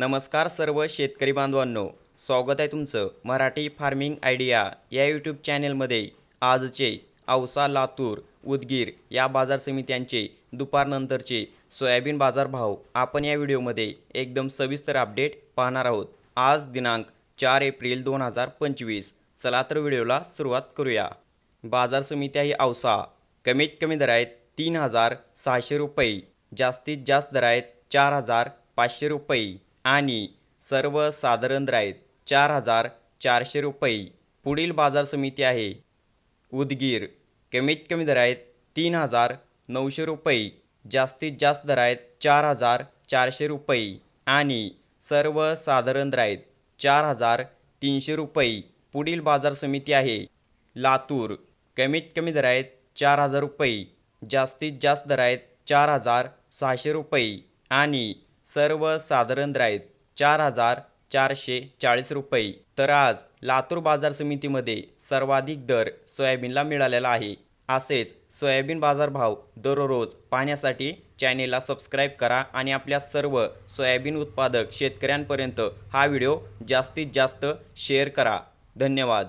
नमस्कार सर्व शेतकरी बांधवांनो स्वागत आहे तुमचं मराठी फार्मिंग आयडिया या यूट्यूब चॅनेलमध्ये. आजचे औसा लातूर उदगीर या बाजार समित्यांचे दुपारनंतरचे सोयाबीन बाजारभाव आपण या व्हिडिओमध्ये एकदम सविस्तर अपडेट पाहणार आहोत. आज दिनांक चार एप्रिल दोन हजार पंचवीस. चला तर व्हिडिओला सुरुवात करूया. बाजार समित्या ही औसा. कमीत कमी दर आहेत तीन हजार सहाशे रुपये. जास्तीत जास्त दर आहेत चार हजार पाचशे रुपये. आणि सर्वसाधारण साधारण आहेत चार हजार चारशे रुपये पुढील बाजार समिती आहे. उदगीर कमीत कमी दर आहेत तीन हजार नऊशे रुपये जास्तीत जास्त दर आहेत चार हजार चारशे रुपये आणि सर्वसाधारण साधारण आहेत चार हजार तीनशे रुपये पुढील बाजार समिती आहे. लातूर कमीत कमी दर आहेत चार हजार रुपये जास्तीत जास्त दर आहेत चार हजार सहाशे रुपये आणि सर्वसाधारण साधारण आहेत चार हजार चारशे चाळीस रुपये. तर आज लातूर बाजार समितीमध्ये सर्वाधिक दर सोयाबीनला मिळालेला आहे. असेच सोयाबीन बाजारभाव दररोज पाहण्यासाठी चॅनेलला सबस्क्राईब करा आणि आपल्या सर्व सोयाबीन उत्पादक शेतकऱ्यांपर्यंत हा व्हिडिओ जास्तीत जास्त शेअर करा. धन्यवाद.